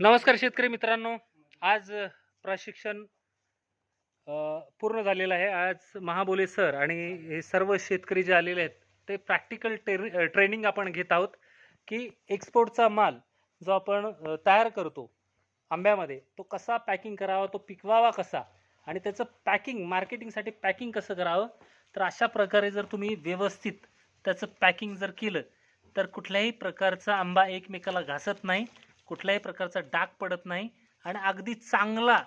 नमस्कार शेतकरी मित्रांनो. आज प्रशिक्षण पूर्ण झालेलं आहे. आज महाबोले सर आणि हे सर्व शेतकरी जे आलेले आहेत ते प्रॅक्टिकल टे ट्रेनिंग आपण घेत आहोत की एक्सपोर्टचा माल जो आपण तयार करतो आंब्यामध्ये तो कसा पॅकिंग करावा तो पिकवावा कसा आणि त्याचं पॅकिंग मार्केटिंगसाठी पॅकिंग कसं करावं? तर अशा प्रकारे जर तुम्ही व्यवस्थित त्याचं पॅकिंग जर केलं तर कुठल्याही प्रकारचा आंबा एकमेकाला घासत नाही. कुठल्याही प्रकारचा डाग पडत नाही आणि अगदी चांगला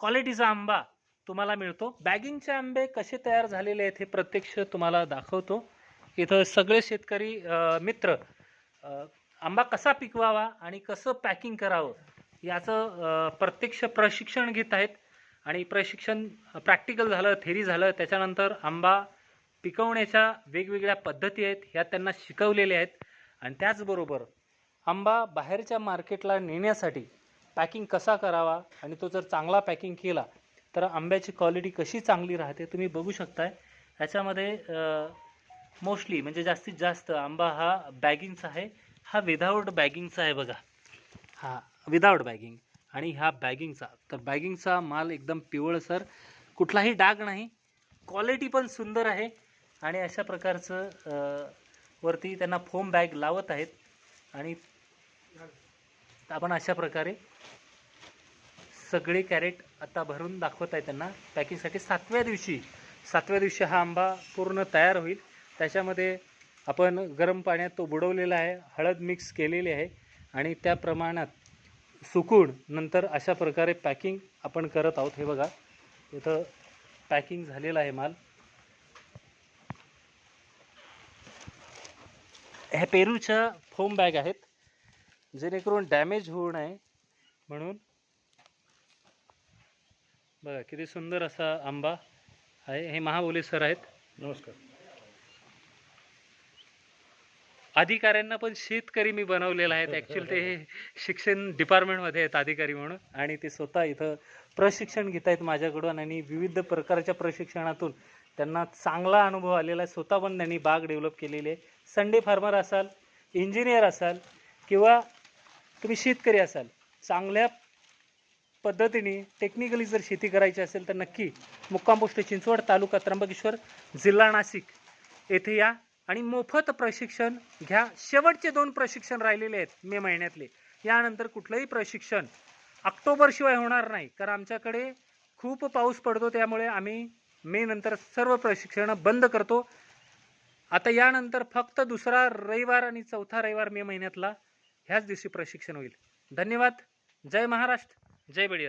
क्वालिटीचा आंबा तुम्हाला मिळतो. बॅगिंगचे आंबे कसे तयार झालेले आहेत हे प्रत्यक्ष तुम्हाला दाखवतो. इथं सगळे शेतकरी मित्र आंबा कसा पिकवावा आणि कसं पॅकिंग करावं याचं प्रत्यक्ष प्रशिक्षण घेत आहेत. आणि प्रशिक्षण प्रॅक्टिकल झालं थेरी झालं त्याच्यानंतर आंबा पिकवण्याच्या वेगवेगळ्या पद्धती आहेत ह्या त्यांना शिकवलेल्या आहेत. आणि त्याचबरोबर आंबा बाहेरच्या मार्केटला नेण्यासाठी पॅकिंग कसा करावा आणि तो जर चांगला पॅकिंग केला तर आंब्याची क्वालिटी कशी चांगली राहते तुम्ही बघू शकताय. ह्याच्यामध्ये मोस्टली म्हणजे जास्तीत जास्त आंबा हा बॅगिंगचा आहे हा विदाऊट बॅगिंगचा आहे बघा. हा विदाऊट बॅगिंग आणि हा बॅगिंगचा. तर बॅगिंगचा माल एकदम पिवळसर कुठलाही डाग नाही. क्वालिटी पण सुंदर आहे आणि अशा प्रकारचं वरती त्यांना फोम बॅग लावत आहेत आणि आपण अशा प्रकारे सगळे कॅरेट आता भरून दाखवत आहे त्यांना. पॅकिंगसाठी सातव्या दिवशी सातव्या दिवशी हा आंबा पूर्ण तयार होईल. त्याच्यामध्ये आपण गरम पाण्यात तो बुडवलेला आहे हळद मिक्स केलेली आहे आणि त्या प्रमाणात सुकून नंतर अशा प्रकारे पॅकिंग आपण करत आहोत. हे बघा इथं पॅकिंग झालेला आहे माल. ह्या पेरूच्या फोम बॅग आहेत. जेणेकरून डॅमेज होऊ नये. म्हणून बघा किती सुंदर असा आंबा आहे. हे महाबोले सर आहेत. नमस्कार. अधिकाऱ्यांना पण शेतकरी मी बनवलेला आहेत ॲक्च्युली ते शिक्षण डिपार्टमेंटमध्ये आहेत अधिकारी म्हणून. आणि ते स्वतः इथं प्रशिक्षण घेत आहेत माझ्याकडून आणि विविध प्रकारच्या प्रशिक्षणातून त्यांना चांगला अनुभव आलेला आहे. स्वतः पण त्यांनी बाग डेव्हलप केलेली आहे. संडे फार्मर असाल इंजिनियर असाल किंवा तुम्ही शेतकरी असाल चांगल्या पद्धतीने टेक्निकली जर शेती करायची असेल तर नक्की मुक्काम पोस्ट चिंचवड तालुका त्र्यंबकेश्वर जिल्हा नाशिक येथे या आणि मोफत प्रशिक्षण घ्या. शेवटचे दोन प्रशिक्षण राहिलेले आहेत मे महिन्यातले. यानंतर कुठलंही प्रशिक्षण ऑक्टोबरशिवाय होणार नाही कारण आमच्याकडे खूप पाऊस पडतो त्यामुळे आम्ही मे नंतर सर्व प्रशिक्षणं बंद करतो. आता यानंतर फक्त दुसरा रविवार आणि चौथा रविवार मे महिन्यातला ह्याच दिवशी प्रशिक्षण होईल. धन्यवाद. जय महाराष्ट्र. जय बळीराजा.